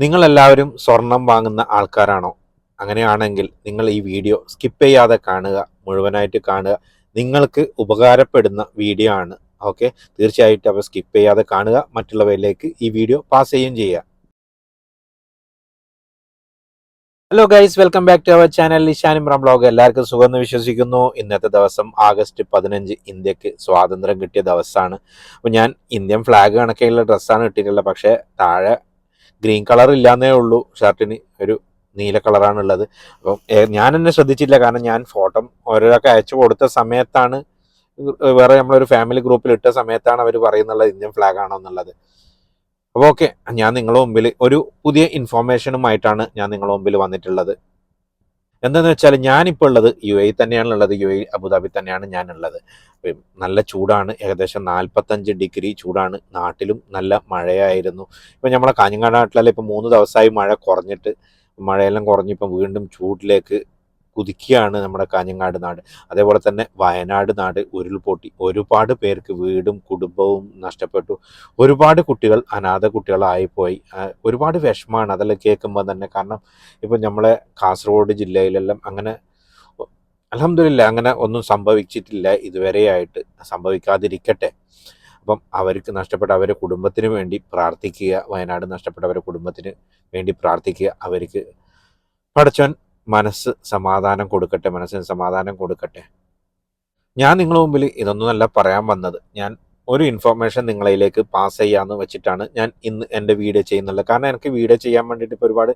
നിങ്ങളെല്ലാവരും സ്വർണം വാങ്ങുന്ന ആൾക്കാരാണോ? അങ്ങനെയാണെങ്കിൽ നിങ്ങൾ ഈ വീഡിയോ സ്കിപ്പ് ചെയ്യാതെ കാണുക മുഴുവനായിട്ട് കാണുക. നിങ്ങൾക്ക് ഉപകാരപ്പെടുന്ന വീഡിയോ ആണ്. ഓക്കെ തീർച്ചയായിട്ടും അവ സ്കിപ്പ് ചെയ്യാതെ കാണുക. മറ്റുള്ളവരിലേക്ക് ഈ വീഡിയോ പാസ് ചെയ്യുകയും ചെയ്യുക. Hello guys welcome back to our channel Ishan Imran blog എല്ലാവർക്കും സുഖമെന്ന് വിശ്വസിക്കുന്നു. ഇന്നത്തെ ദിവസം ആഗസ്റ്റ് പതിനഞ്ച് ഇന്ത്യയ്ക്ക് സ്വാതന്ത്ര്യം കിട്ടിയ ദിവസമാണ്. അപ്പോൾ ഞാൻ ഇന്ത്യൻ ഫ്ലാഗ് കണക്കെയുള്ള ഡ്രസ്സാണ് ഇട്ടിട്ടുള്ളത്. പക്ഷേ താഴെ ഗ്രീൻ കളർ ഇല്ലാന്നേ ഉള്ളൂ. ഷർട്ടിന് ഒരു നീല കളറാണ് ഉള്ളത് അപ്പം ഞാൻ എന്നെ ശ്രദ്ധിച്ചില്ല. കാരണം ഞാൻ ഫോട്ടോ ഓരോരൊക്കെ അയച്ചു കൊടുത്ത സമയത്താണ് വേറെ നമ്മളൊരു ഫാമിലി ഗ്രൂപ്പിൽ ഇട്ട സമയത്താണ് അവർ പറയുന്നുള്ളത് ഇന്ത്യൻ ഫ്ലാഗ് ആണോ എന്നുള്ളത്. അപ്പോൾ ഓക്കെ ഞാൻ നിങ്ങളുടെ മുമ്പിൽ ഒരു പുതിയ ഇൻഫോർമേഷനുമായിട്ടാണ് ഞാൻ നിങ്ങളുടെ മുമ്പിൽ വന്നിട്ടുള്ളത്. എന്താന്ന് വെച്ചാൽ ഞാനിപ്പോൾ ഉള്ളത് യു എ തന്നെയാണ് ഉള്ളത് യു എ അബുദാബി തന്നെയാണ് ഞാനുള്ളത്. നല്ല ചൂടാണ് ഏകദേശം നാൽപ്പത്തഞ്ച് ഡിഗ്രി ചൂടാണ് നാട്ടിലും നല്ല മഴയായിരുന്നു. ഇപ്പം നമ്മളെ കാഞ്ഞങ്ങാട് നാട്ടിലെല്ലാം ഇപ്പം മൂന്ന് ദിവസമായി മഴ കുറഞ്ഞിട്ട് മഴയെല്ലാം കുറഞ്ഞ് ഇപ്പം വീണ്ടും ചൂടിലേക്ക് കുതിക്കുകയാണ് നമ്മുടെ കാഞ്ഞങ്ങാട് നാട്. അതേപോലെ തന്നെ വയനാട് നാട് ഉരുൾപൊട്ടി. ഒരുപാട് പേർക്ക് വീടും കുടുംബവും നഷ്ടപ്പെട്ടു. ഒരുപാട് കുട്ടികൾ അനാഥ കുട്ടികളായിപ്പോയി. ഒരുപാട് വിഷമമാണ്. അതെല്ലാം കേൾക്കുമ്പോൾ തന്നെ കാരണം ഇപ്പം നമ്മളെ കാസർഗോഡ് ജില്ലയിലെല്ലാം അങ്ങനെ അലഹമില്ല അങ്ങനെ ഒന്നും സംഭവിച്ചിട്ടില്ല ഇതുവരെയായിട്ട്. സംഭവിക്കാതിരിക്കട്ടെ. അപ്പം അവർക്ക് നഷ്ടപ്പെട്ട അവരുടെ കുടുംബത്തിന് വേണ്ടി പ്രാർത്ഥിക്കുക. വയനാട് നഷ്ടപ്പെട്ട അവരുടെ കുടുംബത്തിന് വേണ്ടി പ്രാർത്ഥിക്കുക. അവർക്ക് പടച്ചവൻ മനസ്സ് സമാധാനം കൊടുക്കട്ടെ മനസ്സിന് സമാധാനം കൊടുക്കട്ടെ. ഞാൻ നിങ്ങളുടെ മുമ്പിൽ ഇതൊന്നുമല്ല പറയാൻ വന്നത്. ഞാൻ ഒരു ഇൻഫർമേഷൻ നിങ്ങളിലേക്ക് പാസ് ചെയ്യാമെന്ന് വെച്ചിട്ടാണ് ഞാൻ ഇന്ന് എന്റെ വീഡിയോ ചെയ്യുന്നുള്ളത് കാരണം എനിക്ക് വീഡിയോ ചെയ്യാൻ വേണ്ടിയിട്ട് ഇപ്പോൾ ഒരുപാട്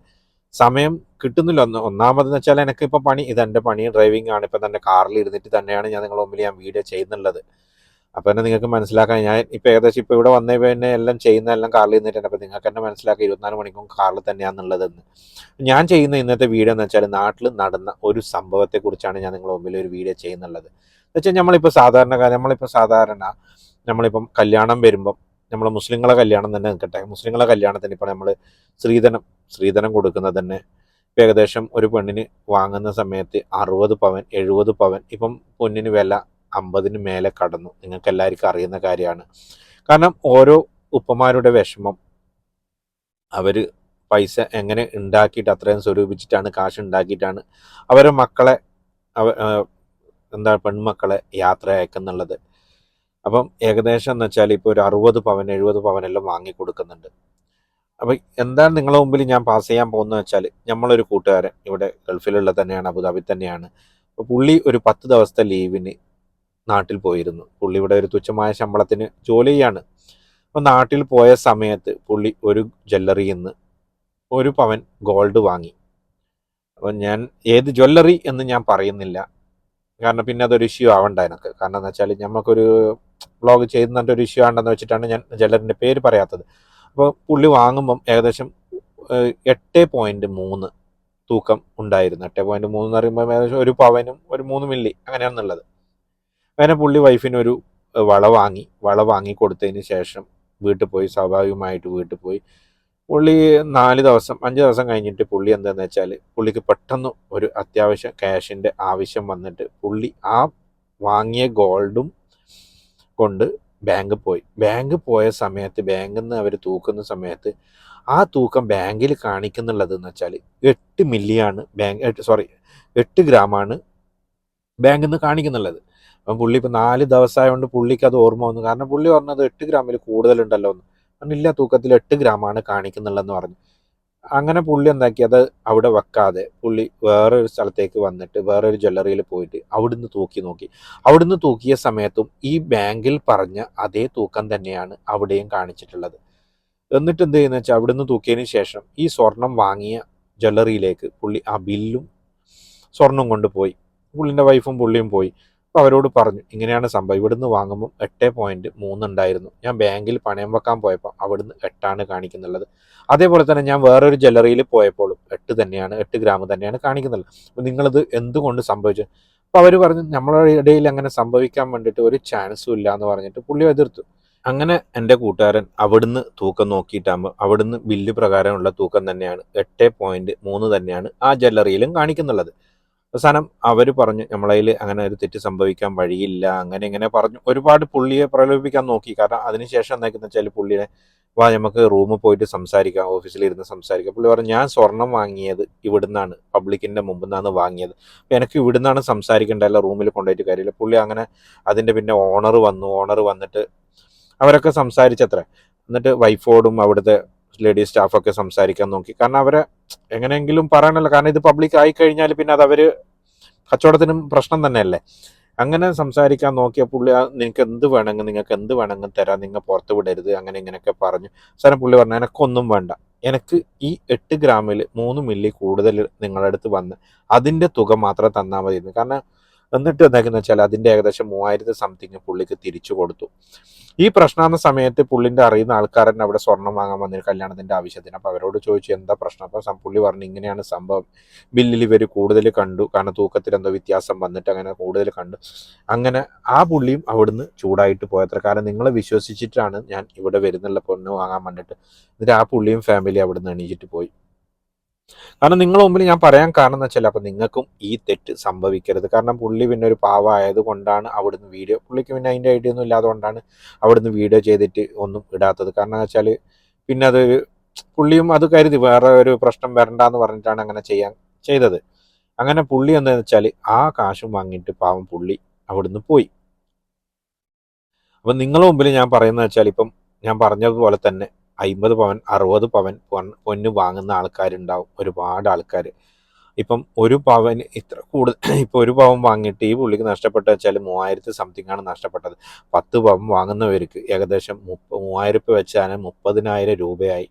സമയം കിട്ടുന്നില്ല. ഒന്ന് ഒന്നാമതെന്ന് വെച്ചാൽ എനിക്ക് ഇപ്പോൾ പണി ഇത് എന്റെ പണി ഡ്രൈവിംഗ് ആണ്. ഇപ്പം തന്നെ കാറിൽ ഇരുന്നിട്ട് തന്നെയാണ് ഞാൻ നിങ്ങളുടെ മുമ്പിൽ ഞാൻ വീഡിയോ ചെയ്യുന്നുള്ളത്. അപ്പോൾ തന്നെ നിങ്ങൾക്ക് മനസ്സിലാക്കാൻ ഞാൻ ഇപ്പോൾ ഏകദേശം ഇപ്പോൾ ഇവിടെ വന്നേ പിന്നെ എല്ലാം ചെയ്യുന്ന എല്ലാം കാറിൽ നിന്നിട്ടുണ്ട്. അപ്പോൾ നിങ്ങൾക്ക് തന്നെ മനസ്സിലാക്കാം ഇരുപത്തിനാല് മണിക്കൂർ കാറിൽ തന്നെയാണെന്നുള്ളതെന്ന് ഞാൻ ചെയ്യുന്ന ഇന്നത്തെ വീഡിയോ എന്ന് വെച്ചാൽ നാട്ടിൽ നടന്ന ഒരു സംഭവത്തെക്കുറിച്ചാണ് ഞാൻ നിങ്ങളുടെ മുമ്പിൽ ഒരു വീഡിയോ ചെയ്യുന്നുള്ളത്. എന്ന് വെച്ചാൽ നമ്മളിപ്പോൾ സാധാരണ നമ്മളിപ്പോൾ സാധാരണ നമ്മളിപ്പം കല്യാണം വരുമ്പം നമ്മൾ മുസ്ലിങ്ങളെ കല്യാണം തന്നെ നിൽക്കട്ടെ മുസ്ലിങ്ങളെ കല്യാണത്തിന് ഇപ്പോൾ നമ്മൾ സ്ത്രീധനം സ്ത്രീധനം കൊടുക്കുന്നത് തന്നെ ഇപ്പം ഏകദേശം ഒരു പെണ്ണിന് വാങ്ങുന്ന സമയത്ത് അറുപത് പവൻ എഴുപത് പവൻ ഇപ്പം പൊന്നിന് വില അമ്പതിന് മേലെ കടന്നു. നിങ്ങൾക്ക് എല്ലാവർക്കും അറിയുന്ന കാര്യമാണ്. കാരണം ഓരോ ഉപ്പമാരുടെ വിഷമം. അവർ പൈസ എങ്ങനെ ഉണ്ടാക്കിയിട്ട് അത്രയും സ്വരൂപിച്ചിട്ടാണ് കാശ് ഉണ്ടാക്കിയിട്ടാണ് അവരെ മക്കളെ എന്താ പെൺമക്കളെ യാത്ര അയക്കുന്നുള്ളത്. അപ്പം ഏകദേശം എന്ന് വെച്ചാൽ ഇപ്പോൾ ഒരു അറുപത് പവൻ എഴുപത് പവനെല്ലാം വാങ്ങി കൊടുക്കുന്നുണ്ട്. അപ്പം എന്താണ് നിങ്ങളുടെ മുമ്പിൽ ഞാൻ പാസ് ചെയ്യാൻ പോകുന്നത് വെച്ചാൽ നമ്മളൊരു കൂട്ടുകാരൻ ഇവിടെ ഗൾഫിലുള്ള തന്നെയാണ് അബുദാബി തന്നെയാണ്. അപ്പോൾ പുള്ളി ഒരു പത്ത് ദിവസത്തെ ലീവിന് നാട്ടിൽ പോയിരുന്നു. പുള്ളി ഇവിടെ ഒരു തുച്ഛമായ ശമ്പളത്തിന് ജോലി ചെയ്യാണ്. അപ്പോൾ നാട്ടിൽ പോയ സമയത്ത് പുള്ളി ഒരു ജ്വല്ലറിയിൽ നിന്ന് ഒരു പവൻ ഗോൾഡ് വാങ്ങി. അപ്പം ഞാൻ ഏത് ജ്വല്ലറി എന്ന് ഞാൻ പറയുന്നില്ല. കാരണം പിന്നെ അതൊരു ഇഷ്യൂ ആവണ്ട എനിക്ക്. കാരണം എന്ന് വെച്ചാൽ നമുക്കൊരു വ്ളോഗ് ചെയ്യുന്നതിന്റെ ഒരു ഇഷ്യൂ ആണ്ടെന്ന് വെച്ചിട്ടാണ് ഞാൻ ജ്വല്ലറിന്റെ പേര് പറയാത്തത്. അപ്പോൾ പുള്ളി വാങ്ങുമ്പം ഏകദേശം എട്ട് പോയിന്റ് മൂന്ന് തൂക്കം ഉണ്ടായിരുന്നു. എട്ട് പോയിന്റ് മൂന്ന് എന്ന് പറയുമ്പോൾ ഏകദേശം ഒരു പവനും ഒരു മൂന്ന് മില്ലി അങ്ങനെയാണെന്നുള്ളത്. അങ്ങനെ പുള്ളി വൈഫിനൊരു വള വാങ്ങി. വള വാങ്ങി കൊടുത്തതിന് ശേഷം വീട്ടിൽ പോയി. സ്വാഭാവികമായിട്ട് വീട്ടിൽ പോയി. പുള്ളി നാല് ദിവസം അഞ്ച് ദിവസം കഴിഞ്ഞിട്ട് പുള്ളി എന്താണെന്ന് വെച്ചാൽ പുള്ളിക്ക് പെട്ടെന്ന് ഒരു അത്യാവശ്യം ക്യാഷിന്റെ ആവശ്യം വന്നിട്ട് പുള്ളി ആ വാങ്ങിയ ഗോൾഡും കൊണ്ട് ബാങ്ക് പോയി. ബാങ്ക് പോയ സമയത്ത് ബാങ്കിൽ നിന്ന് അവർ തൂക്കുന്ന സമയത്ത് ആ തൂക്കം ബാങ്കിൽ കാണിക്കുന്നുള്ളത് എന്ന് വെച്ചാൽ എട്ട് മില്ലിയാണ് ബാങ്ക് സോറി എട്ട് ഗ്രാമാണ് ബാങ്കിൽ നിന്ന് കാണിക്കുന്നുള്ളത്. അപ്പം പുള്ളി ഇപ്പം നാല് ദിവസമായതുകൊണ്ട് പുള്ളിക്ക് അത് ഓർമ്മ വന്നു. കാരണം പുള്ളി പറഞ്ഞത് എട്ട് ഗ്രാമിൽ കൂടുതലുണ്ടല്ലോ എന്ന്. പറഞ്ഞില്ല തൂക്കത്തിൽ എട്ട് ഗ്രാമാണ് കാണിക്കുന്നുള്ളതെന്ന് പറഞ്ഞു. അങ്ങനെ പുള്ളി എന്താക്കി? അത് അവിടെ വെക്കാതെ പുള്ളി വേറൊരു സ്ഥലത്തേക്ക് വന്നിട്ട് വേറൊരു ജ്വല്ലറിയിൽ പോയിട്ട് അവിടുന്ന് തൂക്കി നോക്കി. അവിടുന്ന് തൂക്കിയ സമയത്തും ഈ ബാങ്കിൽ പറഞ്ഞ അതേ തൂക്കം തന്നെയാണ് അവിടെയും കാണിച്ചിട്ടുള്ളത്. എന്നിട്ട് എന്ത് ചെയ്യുന്ന വെച്ചാൽ അവിടുന്ന് തൂക്കിയതിന് ശേഷം ഈ സ്വർണം വാങ്ങിയ ജ്വല്ലറിയിലേക്ക് പുള്ളി ആ ബില്ലും സ്വർണം കൊണ്ടുപോയി. പുള്ളിന്റെ വൈഫും പുള്ളിയും പോയി. അപ്പോൾ അവരോട് പറഞ്ഞു ഇങ്ങനെയാണ് സംഭവം. ഇവിടുന്ന് വാങ്ങുമ്പോൾ എട്ട് പോയിന്റ് മൂന്നുണ്ടായിരുന്നു ഞാൻ ബാങ്കിൽ പണയം വെക്കാൻ പോയപ്പോൾ അവിടുന്ന് എട്ടാണ് കാണിക്കുന്നുള്ളത്. അതേപോലെ തന്നെ ഞാൻ വേറൊരു ജ്വല്ലറിയിൽ പോയപ്പോഴും എട്ട് തന്നെയാണ് എട്ട് ഗ്രാം തന്നെയാണ് കാണിക്കുന്നുള്ളത്. അപ്പോൾ നിങ്ങളിത് എന്തുകൊണ്ട് സംഭവിച്ചു? അപ്പോൾ അവർ പറഞ്ഞു നമ്മളുടെ ഇടയിൽ അങ്ങനെ സംഭവിക്കാൻ വേണ്ടിയിട്ട് ഒരു ചാൻസും ഇല്ല എന്ന് പറഞ്ഞിട്ട് പുള്ളി എതിർത്തു. അങ്ങനെ എന്റെ കൂട്ടുകാരൻ അവിടുന്ന് തൂക്കം നോക്കിയിട്ടാകുമ്പോൾ അവിടുന്ന് ബില്ല് പ്രകാരമുള്ള തൂക്കം തന്നെയാണ് എട്ട് പോയിന്റ് മൂന്ന് തന്നെയാണ് ആ ജ്വല്ലറിയിലും കാണിക്കുന്നുള്ളത്. അവസാനം അവർ പറഞ്ഞു നമ്മളതിൽ അങ്ങനെ ഒരു തെറ്റ് സംഭവിക്കാൻ വഴിയില്ല. അങ്ങനെ ഇങ്ങനെ പറഞ്ഞു. ഒരുപാട് പുള്ളിയെ പ്രലോഭിപ്പിക്കാൻ നോക്കി. കാരണം അതിനുശേഷം എന്താക്കുന്ന വെച്ചാൽ പുള്ളിയെ വാ നമുക്ക് റൂമിൽ പോയിട്ട് സംസാരിക്കാം ഓഫീസിലിരുന്ന് സംസാരിക്കാം. പുള്ളി പറഞ്ഞു ഞാൻ സ്വർണം വാങ്ങിയത് ഇവിടുന്നാണ് പബ്ലിക്കിന്റെ മുമ്പിൽ നിന്നാണ് വാങ്ങിയത്. അപ്പോൾ എനിക്ക് ഇവിടുന്നാണ് സംസാരിക്കേണ്ടതല്ല റൂമിൽ കൊണ്ടുപോയിട്ട് കാര്യമില്ല. പുള്ളി അങ്ങനെ അതിന്റെ പിന്നെ ഓണർ വന്നു. ഓണർ വന്നിട്ട് അവരൊക്കെ സംസാരിച്ചത്ര. എന്നിട്ട് വൈഫോടും അവിടുത്തെ ലേഡി സ്റ്റാഫൊക്കെ സംസാരിക്കാൻ നോക്കി. കാരണം അവരെ എങ്ങനെയെങ്കിലും പറയണല്ലോ. കാരണം ഇത് പബ്ലിക് ആയി കഴിഞ്ഞാൽ പിന്നെ അത് അവർ കച്ചവടത്തിനും പ്രശ്നം തന്നെയല്ലേ? അങ്ങനെ സംസാരിക്കാൻ നോക്കിയ പുള്ളി നിങ്ങൾക്ക് എന്ത് വേണമെങ്കിൽ നിങ്ങൾക്ക് എന്ത് വേണമെങ്കിൽ തരാം. നിങ്ങൾ പുറത്ത് വിടരുത്. അങ്ങനെ ഇങ്ങനെയൊക്കെ പറഞ്ഞു. സാറേ പുള്ളി പറഞ്ഞു എനക്കൊന്നും വേണ്ട. എനിക്ക് ഈ എട്ട് ഗ്രാമിൽ മൂന്ന് മില്ലി കൂടുതൽ നിങ്ങളുടെ അടുത്ത് വന്ന് അതിന്റെ തുക മാത്രം തന്നാൽ മതി കാരണം എന്നിട്ട് എന്താക്കുന്ന വെച്ചാൽ അതിന്റെ ഏകദേശം മൂവായിരത്തി സംതിങ് പുള്ളിക്ക് തിരിച്ചു കൊടുത്തു. ഈ പ്രശ്നമാകുന്ന സമയത്ത് പുള്ളിന്റെ അറിയുന്ന ആൾക്കാരൻ അവിടെ സ്വർണം വാങ്ങാൻ വന്നൊരു കല്യാണത്തിന്റെ ആവശ്യത്തിന്. അപ്പോൾ അവരോട് ചോദിച്ചു എന്താ പ്രശ്നം? അപ്പോൾ പുള്ളി പറഞ്ഞു ഇങ്ങനെയാണ് സംഭവം. ബില്ലിൽ ഇവർ കൂടുതൽ കണ്ടു. കാരണം തൂക്കത്തിൽ എന്തോ വ്യത്യാസം വന്നിട്ട് അങ്ങനെ കൂടുതൽ കണ്ടു. അങ്ങനെ ആ പുള്ളിയും അവിടുന്ന് ചൂടായിട്ട് പോയത്ര കാരണം നിങ്ങളെ വിശ്വസിച്ചിട്ടാണ് ഞാൻ ഇവിടെ വരുന്നുള്ള പൊണ്ണ് വാങ്ങാൻ വേണ്ടിയിട്ട് എന്നിട്ട് ആ പുള്ളിയും ഫാമിലി അവിടുന്ന് എണീച്ചിട്ട് പോയി. കാരണം നിങ്ങളുടെ മുമ്പിൽ ഞാൻ പറയാൻ കാരണം എന്ന് വെച്ചാൽ അപ്പം നിങ്ങൾക്കും ഈ തെറ്റ് സംഭവിക്കരുത്. കാരണം പുള്ളി പിന്നെ ഒരു പാവമായത് കൊണ്ടാണ് അവിടുന്ന് വീഡിയോ പുള്ളിക്ക് പിന്നെ അതിന്റെ ഐഡിയ ഒന്നും ഇല്ലാതെ കൊണ്ടാണ് അവിടുന്ന് വീഡിയോ ചെയ്തിട്ട് ഒന്നും ഇടാത്തത്. കാരണം വെച്ചാൽ പിന്നെ അത് പുള്ളിയും അത് കരുതി വേറെ ഒരു പ്രശ്നം വരണ്ടെന്ന് പറഞ്ഞിട്ടാണ് അങ്ങനെ ചെയ്യാൻ ചെയ്തത്. അങ്ങനെ പുള്ളി എന്താണെന്ന് വെച്ചാൽ ആ കാശും വാങ്ങിയിട്ട് പാവം പുള്ളി അവിടുന്ന് പോയി. അപ്പം നിങ്ങളുടെ മുമ്പിൽ ഞാൻ പറയുന്നത് വെച്ചാൽ ഇപ്പം ഞാൻ പറഞ്ഞതുപോലെ തന്നെ അമ്പത് പവൻ അറുപത് പവൻ പൊന്ന് വാങ്ങുന്ന ആൾക്കാരുണ്ടാവും ഒരുപാട് ആൾക്കാർ ഇപ്പം ഒരു പവൻ ഇത്ര കൂടുതൽ ഇപ്പം ഒരു പവൻ വാങ്ങിയിട്ട് ഈ പുള്ളിക്ക് നഷ്ടപ്പെട്ട വെച്ചാൽ മൂവായിരത്തി സംതിങ് ആണ് നഷ്ടപ്പെട്ടത്. പത്ത് പവൻ വാങ്ങുന്നവർക്ക് ഏകദേശം മുപ്പ മൂവായിരം രൂപ വെച്ചാണ് മുപ്പതിനായിരം രൂപയായി.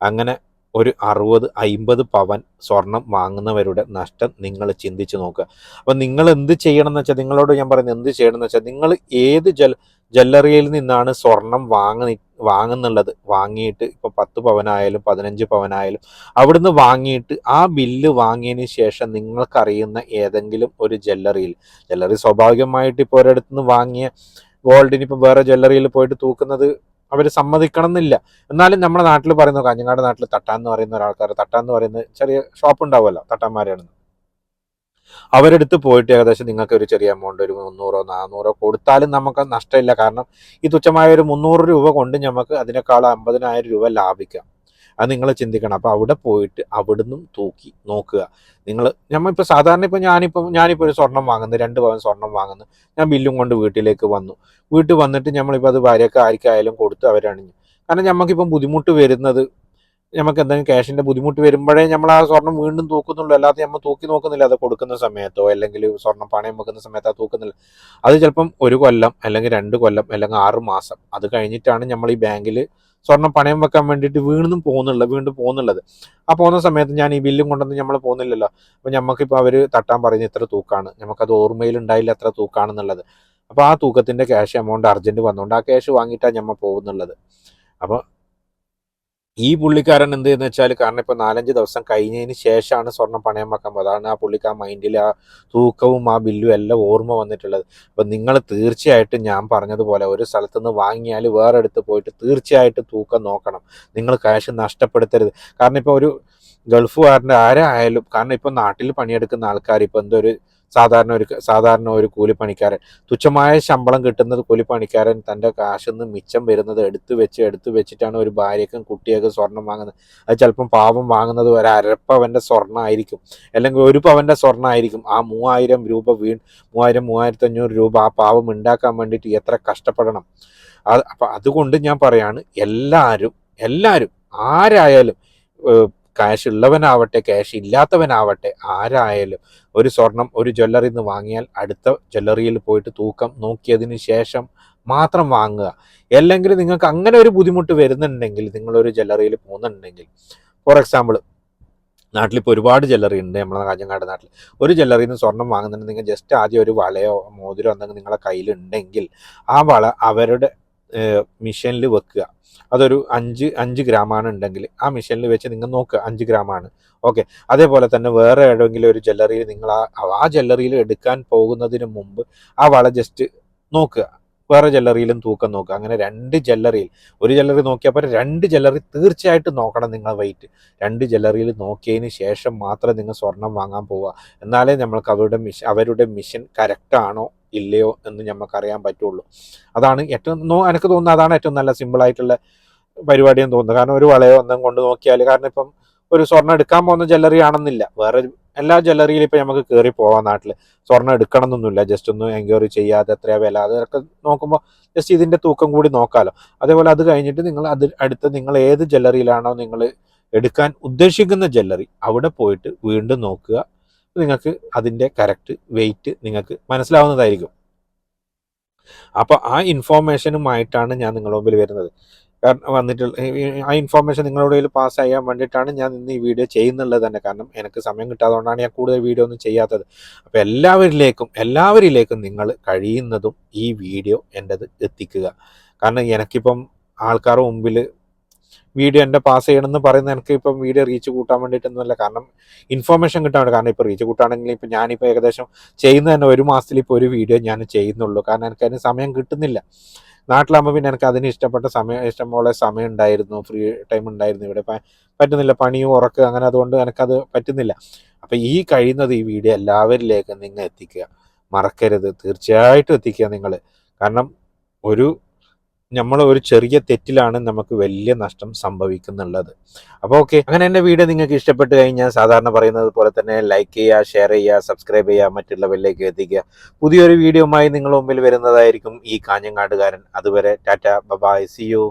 അങ്ങനെ ഒരു അറുപത് അയിമ്പത് പവൻ സ്വർണം വാങ്ങുന്നവരുടെ നഷ്ടം നിങ്ങൾ ചിന്തിച്ച് നോക്കുക. അപ്പം നിങ്ങൾ എന്ത് ചെയ്യണം എന്ന് വെച്ചാൽ നിങ്ങളോട് ഞാൻ പറയുന്നത് എന്ത് ചെയ്യണം എന്ന് വെച്ചാൽ നിങ്ങൾ ഏത് ജൽ ജ്വല്ലറിയിൽ നിന്നാണ് സ്വർണം വാങ്ങി വാങ്ങുന്നുള്ളത്? വാങ്ങിയിട്ട് ഇപ്പോൾ പത്ത് പവനായാലും പതിനഞ്ച് പവനായാലും അവിടുന്ന് വാങ്ങിയിട്ട് ആ ബില്ല് വാങ്ങിയതിന് ശേഷം നിങ്ങൾക്കറിയുന്ന ഏതെങ്കിലും ഒരു ജ്വല്ലറിയിൽ. ജ്വല്ലറി സ്വാഭാവികമായിട്ട് ഇപ്പോൾ ഒരിടത്തുനിന്ന് വാങ്ങിയ ഗോൾഡിന് ഇപ്പം വേറെ ജ്വല്ലറിയിൽ പോയിട്ട് തൂക്കുന്നത് അവർ സമ്മതിക്കണം എന്നില്ല എന്നാലും നമ്മുടെ നാട്ടിൽ പറയുന്ന കാഞ്ഞങ്ങാട് നാട്ടിൽ തട്ടാന്ന് പറയുന്ന ഒരാൾക്കാർ തട്ടാന്ന് പറയുന്ന ചെറിയ ഷോപ്പ് ഉണ്ടാവുമല്ലോ തട്ടാന്മാരാണ്. അവരെടുത്ത് പോയിട്ട് ഏകദേശം നിങ്ങൾക്ക് ഒരു ചെറിയ എമൗണ്ട് ഒരു മുന്നൂറോ നാനൂറോ കൊടുത്താലും നമുക്ക് നഷ്ടമില്ല. കാരണം ഈ തുച്ഛമായ ഒരു മുന്നൂറ് രൂപ കൊണ്ട് നമുക്ക് അതിനേക്കാൾ അമ്പതിനായിരം രൂപ ലാഭിക്കാം. അത് നിങ്ങൾ ചിന്തിക്കണം. അപ്പോൾ അവിടെ പോയിട്ട് അവിടുന്ന് തൂക്കി നോക്കുക. നിങ്ങൾ നമ്മളിപ്പോൾ സാധാരണ ഇപ്പോൾ ഞാനിപ്പോൾ ഞാനിപ്പോൾ ഒരു സ്വർണം വാങ്ങുന്നു രണ്ട് പവൻ സ്വർണം വാങ്ങുന്നു. ഞാൻ ബില്ലും കൊണ്ട് വീട്ടിലേക്ക് വന്നു. വീട്ടിൽ വന്നിട്ട് നമ്മളിപ്പോൾ അത് ഭാര്യക്ക് ആർക്കായാലും കൊടുത്ത് അവരണിഞ്ഞു. കാരണം നമുക്കിപ്പം ബുദ്ധിമുട്ട് വരുന്നത് നമുക്ക് എന്തെങ്കിലും ക്യാഷിന്റെ ബുദ്ധിമുട്ട് വരുമ്പോഴേ നമ്മൾ ആ സ്വർണം വീണ്ടും തൂക്കുന്നുള്ളൂ. അല്ലാതെ നമ്മൾ തൂക്കി നോക്കുന്നില്ല. അത് കൊടുക്കുന്ന സമയത്തോ അല്ലെങ്കിൽ സ്വർണം പണയം വെക്കുന്ന സമയത്തോ തൂക്കുന്നില്ല. അത് ചിലപ്പം ഒരു കൊല്ലം അല്ലെങ്കിൽ രണ്ട് കൊല്ലം അല്ലെങ്കിൽ ആറ് മാസം. അത് കഴിഞ്ഞിട്ടാണ് നമ്മൾ ഈ ബാങ്കിൽ സ്വർണം പണയം വെക്കാൻ വേണ്ടിയിട്ട് വീണ്ടും പോകുന്നുള്ളത് വീണ്ടും പോകുന്നുള്ളത്. ആ പോകുന്ന സമയത്ത് ഞാൻ ഈ ബില്ലും കൊണ്ടൊന്നും നമ്മൾ പോകുന്നില്ലല്ലോ. അപ്പം നമുക്കിപ്പോൾ അവർ തട്ടാൻ പറയുന്ന ഇത്ര തൂക്കാണ്. നമുക്കത് ഓർമ്മയിൽ ഉണ്ടായില്ല എത്ര തൂക്കാണെന്നുള്ളത്. അപ്പോൾ ആ തൂക്കത്തിന്റെ ക്യാഷ് എമൗണ്ട് അർജന്റ് വന്നുകൊണ്ട് ആ ക്യാഷ് വാങ്ങിയിട്ടാണ് നമ്മൾ പോകുന്നുള്ളത്. അപ്പോൾ ഈ പുള്ളിക്കാരൻ എന്ത് ചെയ്യുന്ന വെച്ചാൽ കാരണം ഇപ്പൊ നാലഞ്ച് ദിവസം കഴിഞ്ഞതിന് ശേഷമാണ് സ്വർണം പണയം വെക്കാൻ അതാണ് ആ പുള്ളിക്ക് ആ മൈൻഡിൽ ആ തൂക്കവും ആ ബില്ലും എല്ലാം ഓർമ്മ വന്നിട്ടുള്ളത്. അപ്പൊ നിങ്ങൾ തീർച്ചയായിട്ടും ഞാൻ പറഞ്ഞതുപോലെ ഒരു സ്ഥലത്ത് നിന്ന് വാങ്ങിയാൽ വേറെ അടുത്ത് പോയിട്ട് തീർച്ചയായിട്ടും തൂക്കം നോക്കണം. നിങ്ങൾ ക്യാഷ് നഷ്ടപ്പെടുത്തരുത്. കാരണം ഇപ്പൊ ഒരു ഗൾഫുകാരന്റെ ആരായാലും കാരണം ഇപ്പൊ നാട്ടിൽ പണിയെടുക്കുന്ന ആൾക്കാർ ഇപ്പൊ എന്തോ ഒരു സാധാരണ ഒരു സാധാരണ ഒരു കൂലിപ്പണിക്കാരൻ. തുച്ഛമായ ശമ്പളം കിട്ടുന്നത് കൂലിപ്പണിക്കാരൻ തന്റെ കാശിൽ നിന്ന് മിച്ചം വരുന്നത് എടുത്തു വെച്ച് എടുത്തു വെച്ചിട്ടാണ് ഒരു ഭാര്യക്കും കുട്ടിയൊക്കെ സ്വർണം വാങ്ങുന്നത്. അത് ചിലപ്പം പാവം വാങ്ങുന്നത് ഒരു അരപ്പവന്റെ സ്വർണമായിരിക്കും അല്ലെങ്കിൽ ഒരു പവന്റെ സ്വർണമായിരിക്കും ആ മൂവായിരം രൂപ വീ മൂവായിരം മൂവായിരത്തി അഞ്ഞൂറ് രൂപ ആ പാവം ഉണ്ടാക്കാൻ വേണ്ടിയിട്ട് എത്ര കഷ്ടപ്പെടണം. അപ്പം അതുകൊണ്ട് ഞാൻ പറയാണ് എല്ലാവരും എല്ലാവരും ആരായാലും ക്യാഷ് ഉള്ളവനാവട്ടെ ക്യാഷ് ഇല്ലാത്തവനാവട്ടെ ആരായാലും ഒരു സ്വർണം ഒരു ജ്വല്ലറിയിൽ നിന്ന് വാങ്ങിയാൽ അടുത്ത ജ്വല്ലറിയിൽ പോയിട്ട് തൂക്കം നോക്കിയതിന് ശേഷം മാത്രം വാങ്ങുക. അല്ലെങ്കിൽ നിങ്ങൾക്ക് അങ്ങനെ ഒരു ബുദ്ധിമുട്ട് വരുന്നുണ്ടെങ്കിൽ നിങ്ങളൊരു ജ്വല്ലറിയിൽ പോകുന്നുണ്ടെങ്കിൽ ഫോർ എക്സാമ്പിൾ നാട്ടിലിപ്പോൾ ഒരുപാട് ജ്വല്ലറി ഉണ്ട് നമ്മളെ കാഞ്ഞങ്ങാട് നാട്ടിൽ. ഒരു ജ്വല്ലറിയിൽ നിന്ന് സ്വർണം വാങ്ങുന്നുണ്ടെങ്കിൽ നിങ്ങൾ ജസ്റ്റ് ആദ്യം ഒരു വളയോ മോതിരോ എന്തെങ്കിലും നിങ്ങളെ കയ്യിലുണ്ടെങ്കിൽ ആ വള അവരുടെ മിഷനിൽ വെക്കുക. അതൊരു അഞ്ച് അഞ്ച് ഗ്രാമാണ് ഉണ്ടെങ്കിൽ ആ മിഷനിൽ വെച്ച് നിങ്ങൾ നോക്കുക അഞ്ച് ഗ്രാമാണ്. ഓക്കെ. അതേപോലെ തന്നെ വേറെ ഏതെങ്കിലും ഒരു ജ്വല്ലറിയിൽ നിങ്ങൾ ആ ആ ജ്വല്ലറിയിൽ എടുക്കാൻ പോകുന്നതിന് മുമ്പ് ആ വള ജസ്റ്റ് നോക്കുക. വേറെ ജ്വല്ലറിയിലും തൂക്കം നോക്കുക. അങ്ങനെ രണ്ട് ജ്വല്ലറിയിൽ ഒരു ജ്വല്ലറി നോക്കിയപ്പോൾ രണ്ട് ജ്വല്ലറി തീർച്ചയായിട്ടും നോക്കണം നിങ്ങൾ വെയിറ്റ് രണ്ട് ജ്വല്ലറിയിൽ നോക്കിയതിന് ശേഷം മാത്രം നിങ്ങൾ സ്വർണം വാങ്ങാൻ പോവുക. എന്നാലേ നമ്മൾക്ക് അവരുടെ മിഷൻ അവരുടെ മിഷൻ കറക്റ്റ് ആണോ ഇല്ലയോ എന്ന് നമുക്ക് അറിയാൻ പറ്റുള്ളൂ. അതാണ് ഏറ്റവും എനിക്ക് തോന്നുന്നത് അതാണ് ഏറ്റവും നല്ല സിമ്പിൾ ആയിട്ടുള്ള പരിപാടിയെന്ന് തോന്നുന്നത് കാരണം ഒരു വളയോ ഒന്നും കൊണ്ട് നോക്കിയാൽ കാരണം ഇപ്പം ഒരു സ്വർണം എടുക്കാൻ പോകുന്ന ജ്വല്ലറി ആണെന്നില്ല. വേറെ എല്ലാ ജ്വല്ലറിയിലും ഇപ്പം നമുക്ക് കയറി പോവാം നാട്ടിൽ സ്വർണം എടുക്കണം എന്നൊന്നുമില്ല ജസ്റ്റ് ഒന്ന് എൻക്വയറി ചെയ്യാതെ എത്രയാ വില? അതൊക്കെ നോക്കുമ്പോൾ ജസ്റ്റ് ഇതിന്റെ തൂക്കം കൂടി നോക്കാമല്ലോ അതേപോലെ അത് കഴിഞ്ഞിട്ട് നിങ്ങൾ അത് അടുത്ത് നിങ്ങൾ ഏത് ജ്വല്ലറിയിലാണോ നിങ്ങൾ എടുക്കാൻ ഉദ്ദേശിക്കുന്ന ജ്വല്ലറി അവിടെ പോയിട്ട് വീണ്ടും നോക്കുക. നിങ്ങൾക്ക് അതിന്റെ കറക്റ്റ് വെയിറ്റ് നിങ്ങൾക്ക് മനസ്സിലാവുന്നതായിരിക്കും. അപ്പോൾ ആ ഇൻഫോർമേഷനുമായിട്ടാണ് ഞാൻ നിങ്ങളുടെ മുമ്പിൽ വരുന്നത്. കാരണം വന്നിട്ടുള്ള ആ ഇൻഫോർമേഷൻ നിങ്ങളുടെ കയ്യിൽ പാസ് ചെയ്യാൻ വേണ്ടിയിട്ടാണ് ഞാൻ ഇന്ന് ഈ വീഡിയോ ചെയ്യുന്നുള്ളത് തന്നെ. കാരണം എനിക്ക് സമയം കിട്ടാത്തതുകൊണ്ടാണ് ഞാൻ കൂടുതൽ വീഡിയോ ഒന്നും ചെയ്യാത്തത്. അപ്പോൾ എല്ലാവരിലേക്കും എല്ലാവരിലേക്കും നിങ്ങൾ കഴിയുന്നതും ഈ വീഡിയോ എന്റെത് എത്തിക്കുക. കാരണം എനിക്കിപ്പം ആൾക്കാരുടെ മുമ്പിൽ വീഡിയോ എന്റെ പാസ് ചെയ്യണമെന്ന് പറയുന്ന എനിക്ക് ഇപ്പം വീഡിയോ റീച്ച് കൂട്ടാൻ വേണ്ടിയിട്ടൊന്നുമല്ല. കാരണം ഇൻഫർമേഷൻ കിട്ടാൻ വേണ്ടി. കാരണം ഇപ്പോൾ റീച്ച് കൂട്ടാണെങ്കിൽ ഇപ്പം ഞാനിപ്പോൾ ഏകദേശം ചെയ്യുന്ന തന്നെ ഒരു മാസത്തിൽ ഇപ്പോൾ ഒരു വീഡിയോ ഞാൻ ചെയ്യുന്നുള്ളൂ. കാരണം എനിക്ക് അതിന് സമയം കിട്ടുന്നില്ല. നാട്ടിലാകുമ്പോൾ പിന്നെ എനിക്ക് അതിന് ഇഷ്ടപ്പെട്ട സമയം ഇഷ്ടംപോലെ സമയം ഉണ്ടായിരുന്നു. ഫ്രീ ടൈം ഉണ്ടായിരുന്നു. ഇവിടെ പറ്റുന്നില്ല. പണിയും ഉറക്കുക അങ്ങനെ അതുകൊണ്ട് എനിക്കത് പറ്റുന്നില്ല. അപ്പം ഈ കഴിയുന്നത് ഈ വീഡിയോ എല്ലാവരിലേക്കും നിങ്ങൾ എത്തിക്കുക. മറക്കരുത്. തീർച്ചയായിട്ടും എത്തിക്കുക നിങ്ങൾ കാരണം ഒരു നമ്മൾ ഒരു ചെറിയ തെറ്റിലാണ് നമുക്ക് വലിയ നഷ്ടം സംഭവിക്കുന്നുള്ളത്. അപ്പോൾ ഓക്കെ അങ്ങനെ എന്റെ വീഡിയോ നിങ്ങൾക്ക് ഇഷ്ടപ്പെട്ട് കഴിഞ്ഞാൽ സാധാരണ പറയുന്നത് പോലെ തന്നെ ലൈക്ക് ചെയ്യുക ഷെയർ ചെയ്യുക സബ്സ്ക്രൈബ് ചെയ്യുക മറ്റുള്ളവരിലേക്ക് എത്തിക്കുക. പുതിയൊരു വീഡിയോമായി നിങ്ങൾ മുമ്പിൽ വരുന്നതായിരിക്കും ഈ കാഞ്ഞങ്ങാടുകാരൻ. അതുവരെ ടാറ്റ ബബായ് സി യു